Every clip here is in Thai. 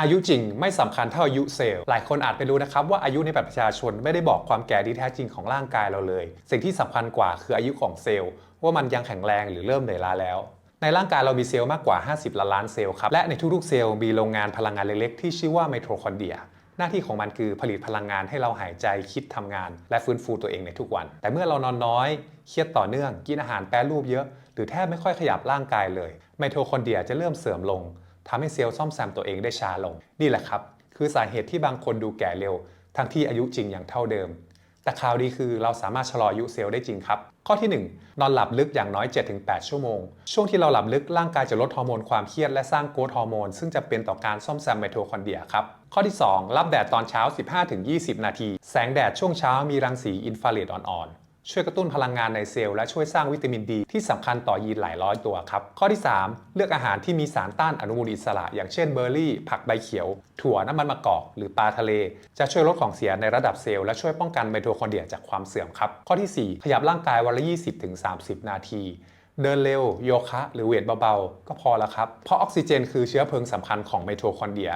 อายุจริงไม่สำคัญเท่าอายุเซลล์ หลายคนอาจไม่รู้นะครับว่าอายุในบัตรประชาชนไม่ได้บอกความแก่ที่แท้จริงของร่างกายเราเลย สิ่งที่สำคัญกว่าคืออายุของเซลล์ ว่ามันยังแข็งแรงหรือเริ่มเหนื่อยล้าแล้ว ในร่างกายเรามีเซลล์มากกว่า 50ล้านล้านเซลล์ครับและในทุกๆเซลล์มีโรงงานพลังงานเล็กๆที่ชื่อว่าไมโทคอนเดรียหน้าที่ของมันคือผลิตพลังงานให้เราหายใจคิดทำงาน และฟื้นฟูตัวเองในทุกวัน แต่เมื่อเรานอนน้อยเครียดต่อเนื่อง กินอาหารแปรรูปเยอะ หรือแทบไม่ค่อยขยับร่างกายเลย ไมโทคอนเดรียจะเริ่มเสื่อมลง ทำให้เซลล์ซ่อมแซมตัวเองได้ช้าลง นี่แหละครับ คือสาเหตุที่บางคนดูแก่เร็ว ทั้งที่อายุจริงอย่างเท่าเดิม แต่ข่าวดีคือเราสามารถชะลออายุเซลล์ได้จริงครับ ข้อที่ 1 นอนหลับลึกอย่างน้อย 7-8 ชั่วโมง ช่วงที่เราหลับลึกร่างกายจะลดฮอร์โมนความเครียดและสร้างโกรทฮอร์โมนซึ่งจะเป็นต่อการซ่อมแซมไมโทคอนเดรียครับ ข้อที่ 2 รับแดดตอนเช้า 15-20 นาที แสงแดดช่วงเช้ามีรังสีอินฟราเรดอ่อนๆ ช่วยกระตุ้นพลังงานในเซลล์และช่วยสร้างวิตามินดีที่สำคัญต่อยีนหลายร้อยตัวครับ ข้อที่ 3 เลือกอาหารที่มีสารต้านอนุมูลอิสระ อย่างเช่นเบอร์รี่ ผักใบเขียว ถั่วน้ำมันมะกอก หรือปลาทะเล จะช่วยลดของเสียในระดับเซลล์และช่วยป้องกันไมโทคอนเดรียจากความเสื่อมครับข้อทีสี่4 ขยับร่างกายวันละ 20-30 นาทีเดินเร็ว โยคะ หรือเวทเบาๆ ก็พอแล้วครับ เพราะออกซิเจนคือเชื้อเพลิงสำคัญของไมโทคอนเดรีย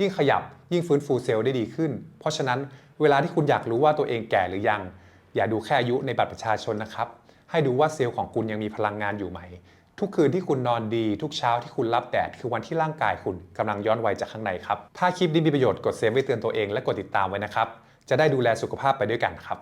ยิ่งขยับยิ่งฟื้นฟูเซลล์ได้ดีขึ้น เพราะฉะนั้นเวลาที่คุณอยากรู้ว่าตัวเองแก่หรือยัง อย่าดูแค่อายุในบัตรประชาชนนะครับ ให้ดูว่าเซลล์ของคุณยังมีพลังงานอยู่ไหม ทุกคืนที่คุณนอนดี ทุกเช้าที่คุณรับแดดคือวันที่ร่างกายคุณกำลังย้อนวัยจากข้างในครับ ถ้าคลิปนี้มีประโยชน์กดเซฟไว้เตือนตัวเองและกดติดตามไว้นะครับ จะได้ดูแลสุขภาพไปด้วยกันครับ